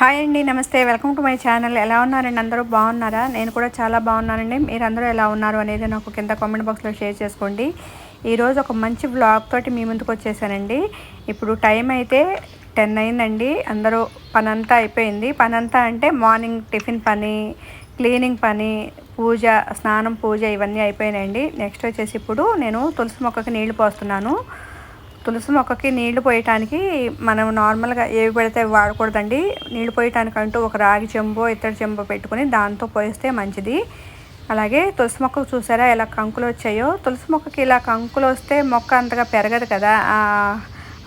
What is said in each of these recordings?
Hi అండి నమస్తే. Welcome to my channel. ఎలా ఉన్నారండి? అందరూ బాగున్నారా? నేను కూడా చాలా బాగున్నానండి. మీరందరూ ఎలా ఉన్నారు అనేది నాకు కింద కామెంట్ బాక్స్లో షేర్ చేసుకోండి. ఈరోజు ఒక మంచి బ్లాగ్ తోటి మీ ముందుకు వచ్చేసానండి. ఇప్పుడు టైం అయితే టెన్ అయిందండి. అందరూ పనంతా అయిపోయింది. పనంతా అంటే మార్నింగ్ టిఫిన్ పని క్లీనింగ్ పని పూజ స్నానం పూజ ఇవన్నీ అయిపోయినాయండి. నెక్స్ట్ వచ్చేసి ఇప్పుడు నేను తులసి మొక్కకి నీళ్ళు పోస్తున్నాను. తులసి మొక్కకి నీళ్ళు పోయటానికి మనం నార్మల్గా ఏవి పెడితే అవి వాడకూడదండి. నీళ్ళు పోయటానికి అంటూ ఒక రాగి చెంబో ఇత్తడి చెంబో పెట్టుకుని దాంతో పోయిస్తే మంచిది. అలాగే తులసి మొక్కకు చూసారా ఎలా కంకులు వచ్చాయో? తులసి మొక్కకి ఇలా కంకులు వస్తే మొక్క అంతగా పెరగదు కదా.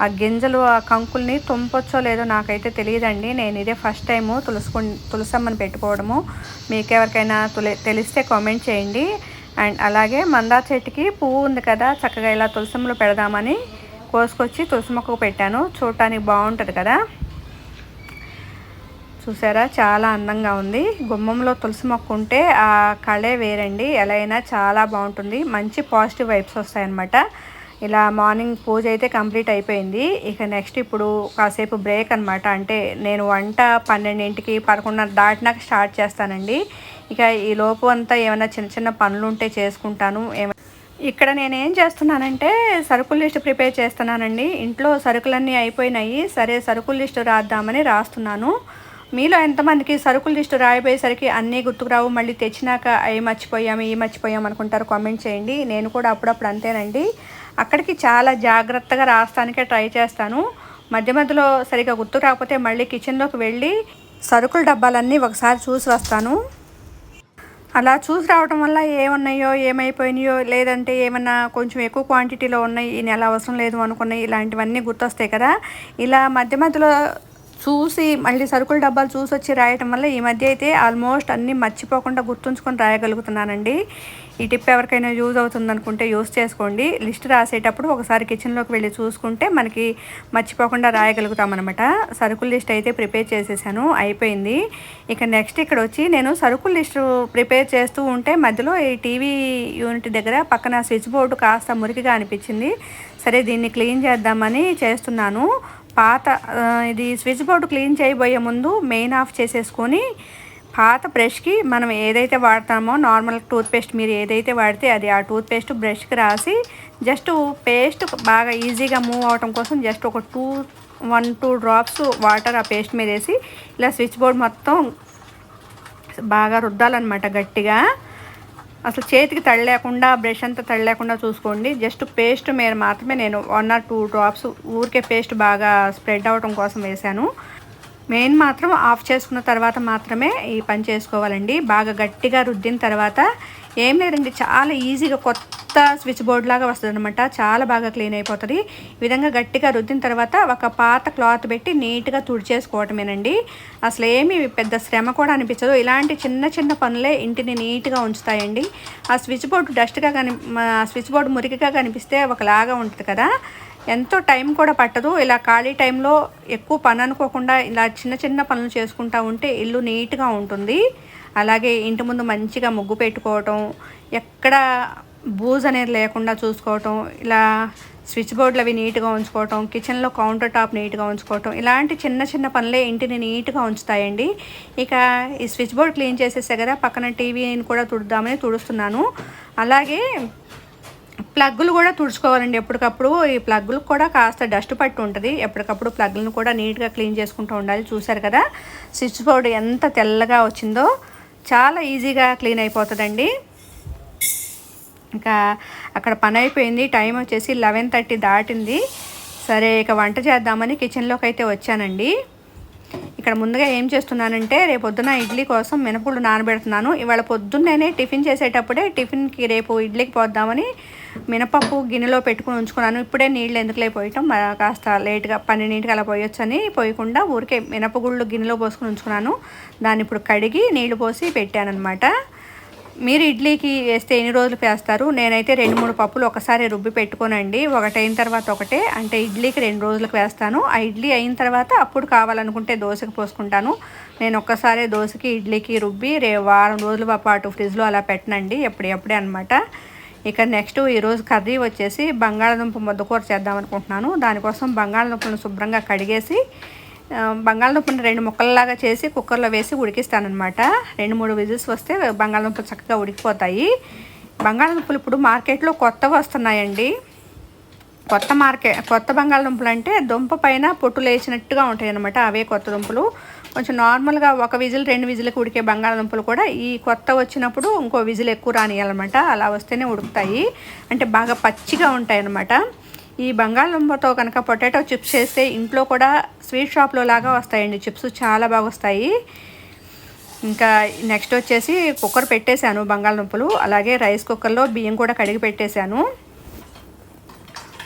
ఆ గింజలు ఆ కంకుల్ని తుంపొచ్చో లేదో నాకైతే తెలియదండి. నేను ఇదే ఫస్ట్ టైము తులసుకు తులసమ్మని పెట్టుకోవడము. మీకు ఎవరికైనా తులి తెలిస్తే కామెంట్ చేయండి. అండ్ అలాగే మందార చెట్టుకి పువ్వు ఉంది కదా చక్కగా ఇలా తులసమ్మలు పెడదామని. కోసుకొచ్చి తులసి మొక్కకు పెట్టాను. చూడటానికి బాగుంటుంది కదా? చూసారా? చాలా అందంగా ఉంది. గుమ్మంలో తులసి మొక్క ఉంటే ఆ కళే వేరండి. ఎలా అయినా చాలా బాగుంటుంది. మంచి పాజిటివ్ వైబ్స్ వస్తాయన్నమాట. ఇలా మార్నింగ్ పూజ అయితే కంప్లీట్ అయిపోయింది. ఇక నెక్స్ట్ ఇప్పుడు కాసేపు బ్రేక్ అనమాట అంటే నేను వంట పన్నెండింటికి పదకొండున్నర దాటినాక స్టార్ట్ చేస్తానండి. ఇక ఈ లోపు అంతా ఏమైనా చిన్న చిన్న పనులు ఉంటే చేసుకుంటాను. ఏమైనా ఇక్కడ నేనేం చేస్తున్నానంటే సరుకుల లిస్ట్ ప్రిపేర్ చేస్తున్నానండి. ఇంట్లో సరుకులన్నీ అయిపోయినాయి. సరే సరుకుల లిస్ట్ రాద్దామని రాస్తున్నాను. మీలో ఎంతమందికి సరుకుల లిస్టు రాయిపోయేసరికి అన్నీ గుర్తుకురావు మళ్ళీ తెచ్చినాక అవి మర్చిపోయాము ఈ మర్చిపోయాము అనుకుంటారు కామెంట్ చేయండి. నేను కూడా అప్పుడప్పుడు అంతేనండి. అక్కడికి చాలా జాగ్రత్తగా రాస్తానికే ట్రై చేస్తాను. మధ్య మధ్యలో సరిగా గుర్తు రాకపోతే మళ్ళీ కిచెన్లోకి వెళ్ళి సరుకుల డబ్బాలన్నీ ఒకసారి చూసి వస్తాను. అలా చూసి రావడం వల్ల ఏమున్నాయో ఏమైపోయినాయో లేదంటే ఏమన్నా కొంచెం ఎక్కువ క్వాంటిటీలో ఉన్నాయి ఈ నెల అవసరం లేదు అనుకున్నాయి ఇలాంటివన్నీ గుర్తొస్తాయి కదా. ఇలా మధ్య మధ్యలో చూసి మళ్ళీ సరుకుల డబ్బాలు చూసి వచ్చి రాయటం వల్ల ఈ మధ్య అయితే ఆల్మోస్ట్ అన్నీ మర్చిపోకుండా గుర్తుంచుకొని రాయగలుగుతున్నానండి. ఈ టిప్ ఎవరికైనా యూజ్ అవుతుంది అనుకుంటే యూజ్ చేసుకోండి. లిస్ట్ రాసేటప్పుడు ఒకసారి కిచెన్లోకి వెళ్ళి చూసుకుంటే మనకి మర్చిపోకుండా రాయగలుగుతామన్నమాట. సరుకుల లిస్ట్ అయితే ప్రిపేర్ చేసేసాను అయిపోయింది. ఇక నెక్స్ట్ ఇక్కడ వచ్చి నేను సరుకుల లిస్ట్ ప్రిపేర్ చేస్తూ ఉంటే మధ్యలో ఈ టీవీ యూనిట్ దగ్గర పక్కన స్విచ్ బోర్డు కాస్త మురికిగా అనిపించింది. సరే దీన్ని క్లీన్ చేద్దామని చేస్తున్నాను. పాత ఇది స్విచ్ బోర్డు క్లీన్ చేయబోయే ముందు మెయిన్ ఆఫ్ చేసేసుకొని పాత బ్రష్కి మనం ఏదైతే వాడతామో నార్మల్ టూత్పేస్ట్ మీరు ఏదైతే వాడితే అది ఆ టూత్పేస్ట్ బ్రష్కి రాసి జస్ట్ పేస్ట్ బాగా ఈజీగా మూవ్ అవటం కోసం జస్ట్ ఒక two one two drops water ఆ పేస్ట్ మీద వేసి ఇలా స్విచ్ బోర్డ్ మొత్తం బాగా రుద్దాలన్నమాట గట్టిగా. అసలు చేతికి తడి లేకుండా బ్రష్ అంతా తడి లేకుండా చూసుకోండి. జస్ట్ పేస్ట్ మీద మాత్రమే నేను వన్ ఆర్ టూ డ్రాప్స్ ఊరికే పేస్ట్ బాగా స్ప్రెడ్ అవడం కోసం వేశాను. మెయిన్ మాత్రం ఆఫ్ చేసుకున్న తర్వాత మాత్రమే ఈ పని చేసుకోవాలండి. బాగా గట్టిగా రుద్దిన తర్వాత ఏం లేదండి చాలా ఈజీగా కొత్త స్విచ్ బోర్డ్ లాగా వస్తుంది అనమాట చాలా బాగా క్లీన్ అయిపోతుంది. ఈ విధంగా గట్టిగా రుద్దిన తర్వాత ఒక పాత క్లాత్ పెట్టి నీట్గా తుడిచేసుకోవటమేనండి. అసలు ఏమి పెద్ద శ్రమ కూడా అనిపించదు. ఇలాంటి చిన్న చిన్న పనులే ఇంటిని నీట్గా ఉంచుతాయండి. ఆ స్విచ్ బోర్డు డస్ట్గా కని స్విచ్ బోర్డు మురికిగా కనిపిస్తే ఒకలాగా ఉంటుంది కదా. ఎంతో టైం కూడా పట్టదు. ఇలా ఖాళీ టైంలో ఎక్కువ పని అనుకోకుండా ఇలా చిన్న చిన్న పనులు చేసుకుంటూ ఉంటే ఇల్లు నీట్గా ఉంటుంది. అలాగే ఇంటి ముందు మంచిగా ముగ్గు పెట్టుకోవటం ఎక్కడ బూజ్ అనేది లేకుండా చూసుకోవటం ఇలా స్విచ్ బోర్డులు అవి నీట్గా ఉంచుకోవటం కిచెన్లో కౌంటర్ టాప్ నీట్గా ఉంచుకోవటం ఇలాంటి చిన్న చిన్న పనులే ఇంటిని నీట్గా ఉంచుతాయండి. ఇక ఈ స్విచ్ బోర్డ్ క్లీన్ చేసేసే కదా పక్కన టీవీని కూడా తుడుద్దామని తుడుస్తున్నాను. అలాగే ప్లగ్గులు కూడా తుడుచుకోవాలండి ఎప్పటికప్పుడు. ఈ ప్లగ్గులు కూడా కాస్త డస్ట్ పట్టు ఉంటుంది. ఎప్పటికప్పుడు ప్లగ్లను కూడా నీట్గా క్లీన్ చేసుకుంటూ ఉండాలి. చూసారు కదా స్విచ్ బోర్డు ఎంత తెల్లగా వచ్చిందో చాలా ఈజీగా క్లీన్ అయిపోతుందండి. ఇంకా అక్కడ పని అయిపోయింది. టైం వచ్చేసి లెవెన్ థర్టీ దాటింది. సరే ఇక వంట చేద్దామని కిచెన్లోకి అయితే వచ్చానండి. ఇక్కడ ముందుగా ఏం చేస్తున్నానంటే రేపు పొద్దున ఇడ్లీ కోసం మినపళ్ళు నానబెడుతున్నాను. ఇవాళ పొద్దున్నేనే టిఫిన్ చేసేటప్పుడే టిఫిన్కి రేపు ఇడ్లీకి పోద్దామని మినపప్పు గిన్నెలో పెట్టుకుని ఉంచుకున్నాను. ఇప్పుడే నీళ్ళు ఎందుకులే పోయటం కాస్త లేట్గా పన్నెండింటికి అలా పోయొచ్చని పోయకుండా ఊరికే మినపగుళ్ళు గిన్నెలో పోసుకుని ఉంచుకున్నాను. దాన్ని ఇప్పుడు కడిగి నీళ్ళు పోసి పెట్టానమాట మీరు ఇడ్లీకి వేస్తే ఎన్ని రోజులు వేస్తారు నేనైతే రెండు మూడు పప్పులు ఒకసారి రుబ్బి పెట్టుకోనండి. ఒకటైన తర్వాత ఒకటే. అంటే ఇడ్లీకి రెండు రోజులకు వేస్తాను. ఆ ఇడ్లీ అయిన తర్వాత అప్పుడు కావాలనుకుంటే దోశకి పోసుకుంటాను. నేను ఒక్కసారి దోశకి ఇడ్లీకి రుబ్బి రే వారం రోజుల పాటు ఫ్రిడ్జ్లో అలా పెట్టనండి. ఎప్పుడెప్పుడే అనమాట ఇక నెక్స్ట్ ఈరోజు కర్రీ వచ్చేసి బంగాళదుంప ముద్దకూర చేద్దాం అనుకుంటున్నాను. దానికోసం బంగాళదుంపలను శుభ్రంగా కడిగేసి బంగాళదుంపని రెండు ముక్కల్లాగా చేసి కుక్కర్లో వేసి ఉడికిస్తానమాట రెండు మూడు విజిల్స్ వస్తే బంగాళదుంపలు చక్కగా ఉడికిపోతాయి. బంగాళదుంపలు ఇప్పుడు మార్కెట్లో కొత్తవి వస్తున్నాయండి. కొత్త మార్కెట్ కొత్త బంగాళదుంపలు అంటే దుంప పైన పొట్టులు వేసినట్టుగా ఉంటాయి అనమాట అవే కొత్త దుంపలు. కొంచెం నార్మల్గా ఒక విజిల్ రెండు విజిల్కి ఉడికే బంగాళదుంపలు కూడా ఈ కొత్త వచ్చినప్పుడు ఇంకో విజిల్ ఎక్కువ రానియాలన్నమాట అలా వస్తేనే ఉడుకుతాయి. అంటే బాగా పచ్చిగా ఉంటాయి అన్నమాట ఈ బంగాళదుంపతో కనుక పొటాటో చిప్స్ చేస్తే ఇంట్లో కూడా స్వీట్ షాప్లో లాగా వస్తాయండి. చిప్స్ చాలా బాగా వస్తాయి. ఇంకా నెక్స్ట్ వచ్చేసి కుక్కర్ పెట్టేశాను బంగాళదుంపలు. అలాగే రైస్ కుక్కర్లో బియ్యం కూడా కడిగి పెట్టేశాను.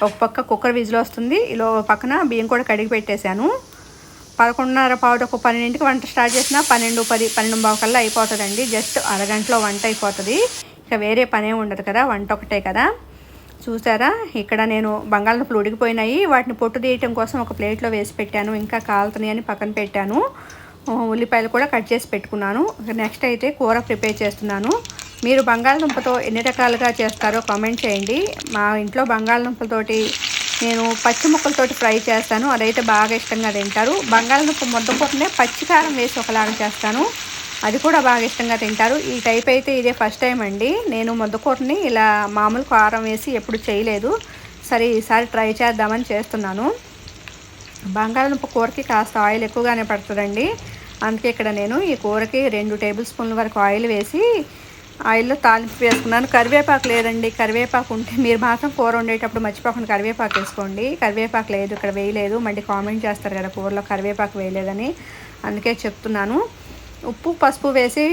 ఒక పక్క కుక్కర్ విజిల్ వస్తుంది. ఇలా పక్కన బియ్యం కూడా కడిగి పెట్టేశాను. పదకొండున్నర పావు ఒక పన్నెండింటికి వంట స్టార్ట్ చేసిన పన్నెండు పది పన్నెండు బావు కల్లా అయిపోతుందండి. జస్ట్ అరగంటలో వంట అయిపోతుంది. ఇక వేరే పనే ఉండదు కదా వంట ఒకటే కదా. చూసారా? ఇక్కడ నేను బంగాళదుంపలు ఉడికిపోయినాయి. వాటిని పొట్టు తీయటం కోసం ఒక ప్లేట్లో వేసి పెట్టాను. ఇంకా కాలుతున్నాయి అని పక్కన పెట్టాను. ఉల్లిపాయలు కూడా కట్ చేసి పెట్టుకున్నాను. నెక్స్ట్ అయితే కూర ప్రిపేర్ చేస్తున్నాను. మీరు బంగాళదుంపతో ఎన్ని రకాలుగా చేస్తారో కామెంట్ చేయండి. మా ఇంట్లో బంగాళదుంపలతోటి నేను పచ్చి ముక్కలతోటి ఫ్రై చేస్తాను. అదైతే బాగా ఇష్టంగా తింటారు. బంగాళదుంప ముద్దపూటనే పచ్చికారం వేసి ఒకలాగా చేస్తాను. అది కూడా బాగా ఇష్టంగా తింటారు. ఈ టైప్ అయితే ఇదే ఫస్ట్ టైం అండి. నేను ముద్దకూరని ఇలా మామూలు కారం వేసి ఎప్పుడు చేయలేదు. సరే ఈసారి ట్రై చేద్దామని చేస్తున్నాను. బంగాళదుంప కూరకి కాస్త ఆయిల్ ఎక్కువగానే పడుతుందండి. అందుకే ఇక్కడ నేను ఈ కూరకి రెండు టేబుల్ స్పూన్ల వరకు ఆయిల్ వేసి ఆయిల్లో తాలింపు వేసుకున్నాను. కరివేపాకు లేదండి. కరివేపాకు ఉంటే మీరు మాత్రం కూర వండేటప్పుడు మర్చిపోకుండా కరివేపాకు వేసుకోండి. కరివేపాకు లేదు ఇక్కడ వేయలేదు. మళ్ళీ కామెంట్ చేస్తారు కదా కూరలో కరివేపాకు వేయలేదని. అందుకే చెప్తున్నాను. ఉప్పు పసుపు వేసి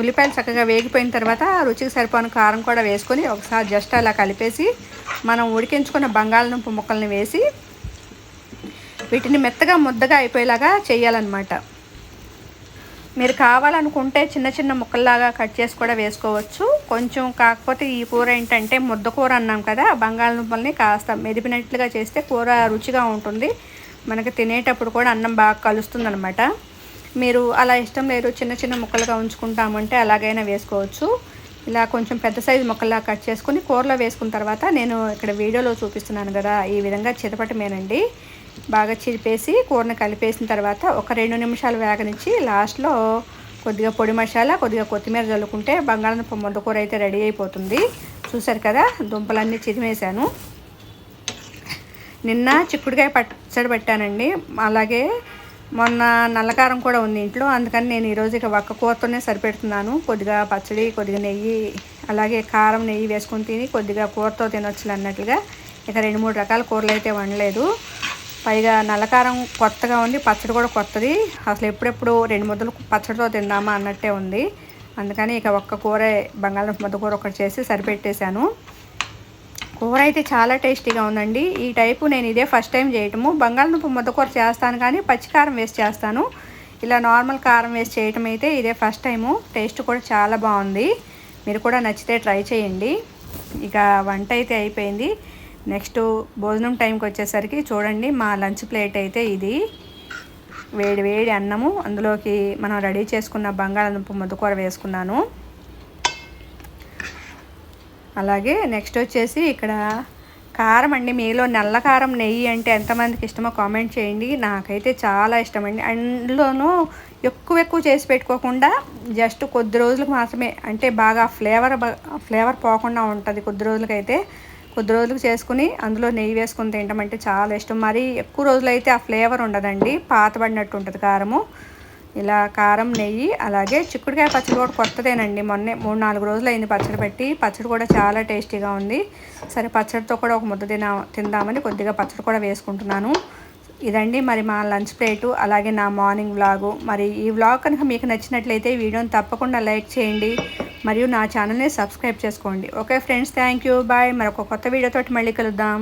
ఉల్లిపాయలు చక్కగా వేగిపోయిన తర్వాత రుచికి సరిపోని కారం కూడా వేసుకొని ఒకసారి జస్ట్ అలా కలిపేసి మనం ఉడికించుకున్న బంగాళదుంప ముక్కల్ని వేసి వీటిని మెత్తగా ముద్దగా అయిపోయేలాగా చేయాలన్నమాట. మీరు కావాలనుకుంటే చిన్న చిన్న ముక్కల్లాగా కట్ చేసి కూడా వేసుకోవచ్చు. కొంచెం కాకపోతే ఈ కూర ఏంటంటే ముద్ద కూర అన్నాం కదా బంగాళదుంపల్ని కాస్త మెదిపినట్లుగా చేస్తే కూర రుచిగా ఉంటుంది. మనకి తినేటప్పుడు కూడా అన్నం బాగా కలుస్తుంది అనమాట మీరు అలా ఇష్టం లేదు చిన్న చిన్న ముక్కలుగా ఉంచుకుంటామంటే అలాగైనా వేసుకోవచ్చు. ఇలా కొంచెం పెద్ద సైజు ముక్కల్లా కట్ చేసుకుని కూరలో వేసుకున్న తర్వాత నేను ఇక్కడ వీడియోలో చూపిస్తున్నాను కదా ఈ విధంగా చితపటమేనండి బాగా చిరిపేసి కూరని కలిపేసిన తర్వాత ఒక రెండు నిమిషాలు వేగనిచ్చి లాస్ట్లో కొద్దిగా పొడి మసాలా కొద్దిగా కొత్తిమీర చల్లుకుంటే బంగాళదుంప ముద్ద కూర అయితే రెడీ అయిపోతుంది. చూసారు కదా దుంపలన్నీ చిరిమేశాను. నిన్న చిక్కుడుకాయ పచ్చడి పెట్టానండి. అలాగే మొన్న నల్లకారం కూడా ఉంది ఇంట్లో. అందుకని నేను ఈరోజు ఇక ఒక్క కూరతోనే సరిపెడుతున్నాను. కొద్దిగా పచ్చడి కొద్దిగా నెయ్యి అలాగే కారం నెయ్యి వేసుకొని తిని కొద్దిగా కూరతో తినొచ్చు అన్నట్లుగా ఇక రెండు మూడు రకాల కూరలు అయితే వండలేదు. పైగా నల్లకారం కొత్తగా ఉంది పచ్చడి కూడా కొత్తది. అసలు ఎప్పుడెప్పుడు రెండు ముద్దలు పచ్చడితో తిందామా అన్నట్టే ఉంది. అందుకని ఇక ఒక్క కూర బంగాళదుంప ముద్ద కూర ఒకటి చేసి సరిపెట్టేశాను. కూర అయితే చాలా టేస్టీగా ఉందండి. ఈ టైపు నేను ఇదే ఫస్ట్ టైం చేయటము. బంగాళదుంప ముద్దకూర చేస్తాను కానీ పచ్చికారం వేసి చేస్తాను. ఇలా నార్మల్ కారం వేసి చేయటం అయితే ఇదే ఫస్ట్ టైము. టేస్ట్ కూడా చాలా బాగుంది. మీరు కూడా నచ్చితే ట్రై చేయండి. ఇక వంట అయితే అయిపోయింది. నెక్స్ట్ భోజనం టైంకి వచ్చేసరికి చూడండి మా లంచ్ ప్లేట్ అయితే ఇది. వేడి వేడి అన్నము. అందులోకి మనం రెడీ చేసుకున్న బంగాళదుంప ముద్దకూర వేసుకున్నాను. అలాగే నెక్స్ట్ వచ్చేసి ఇక్కడ కారం అండి. మీలో నల్ల కారం నెయ్యి అంటే ఎంతమందికి ఇష్టమో కామెంట్ చేయండి. నాకైతే చాలా ఇష్టం అండి. అందులోనూ ఎక్కువ ఎక్కువ చేసి పెట్టుకోకుండా జస్ట్ కొద్ది రోజులకు మాత్రమే అంటే బాగా ఫ్లేవర్ ఫ్లేవర్ పోకుండా ఉంటుంది కొద్ది రోజులకైతే. కొద్ది రోజులకు చేసుకుని అందులో నెయ్యి వేసుకుని తింటామంటే చాలా ఇష్టం. మరి ఎక్కువ రోజులైతే ఆ ఫ్లేవర్ ఉండదండి. పాతబడినట్టు ఉంటుంది కారము. ఇలా కారం నెయ్యి అలాగే చిక్కుడుకాయ పచ్చడి కూడా కొత్తదేనండి. మొన్నే మూడు నాలుగు రోజులు అయింది పచ్చడి పెట్టి. పచ్చడి కూడా చాలా టేస్టీగా ఉంది. సరే పచ్చడితో కూడా ఒక ముద్ద తినా తిందామని కొద్దిగా పచ్చడి కూడా వేసుకుంటున్నాను. ఇదండి మరి మా లంచ్ ప్లేటు అలాగే నా మార్నింగ్ వ్లాగు. మరి ఈ వ్లాగ్ కనుక మీకు నచ్చినట్లయితే ఈ వీడియోని తప్పకుండా లైక్ చేయండి. మరియు నా ఛానల్ని సబ్స్క్రైబ్ చేసుకోండి. Okay friends thank you. Bye. మరొక కొత్త వీడియోతో మళ్ళీ కలుద్దాం.